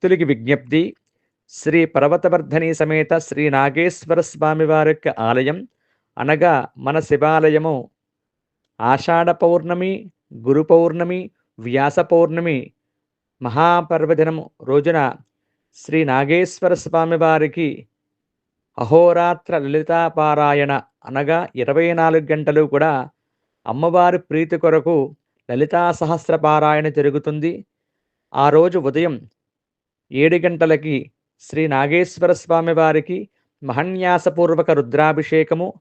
భక్తులకి విజ్ఞప్తి. శ్రీ పర్వతవర్ధని సమేత శ్రీ నాగేశ్వర స్వామి వారి యొక్క ఆలయం. అనగా మన శివాలయము ఆషాఢ పౌర్ణమి గురు పౌర్ణమి వ్యాస పౌర్ణమి మహాపర్వదినం రోజున శ్రీ నాగేశ్వర స్వామి వారికి అహోరాత్ర లలితాపారాయణ అనగా ఇరవై నాలుగు గంటలు కూడా అమ్మవారి ప్రీతి కొరకు లలితా సహస్ర పారాయణ జరుగుతుంది. ఆ రోజు ఉదయం ఏడు గంటలకి శ్రీ నాగేశ్వర స్వామి వారికి మహన్యాసపూర్వక రుద్రాభిషేకము.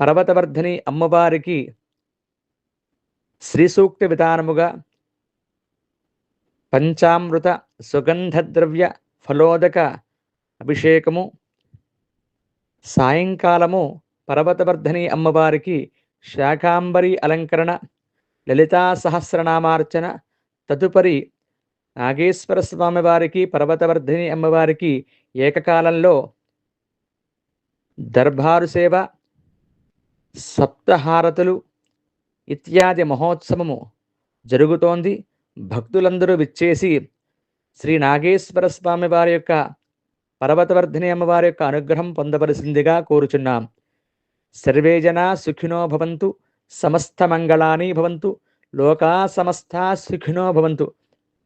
పర్వతవర్ధని అమ్మవారికి శ్రీసూక్తి విధానముగా పంచామృత సుగంధద్రవ్య ఫలోదక అభిషేకము. సాయంకాలము పర్వతవర్ధని అమ్మవారికి శాకాంబరి అలంకరణ లలితా సహస్రనామార్చన తదుపరి నాగేశ్వర స్వామి వారికి పర్వతవర్ధిని అమ్మవారికి ఏకకాలంలో దర్బారు సేవ సప్తహారతులు ఇత్యాది మహోత్సవము జరుగుతోంది. భక్తులందరూ విచ్చేసి శ్రీ నాగేశ్వర స్వామి వారి యొక్క పర్వతవర్ధిని అమ్మవారి యొక్క అనుగ్రహం పొందవలసిందిగా కోరుచున్నాం. సర్వే జనా సుఖినో భవంతు సమస్త మంగళాని భవంతు లోకా సమస్తా సుఖినో భవంతు.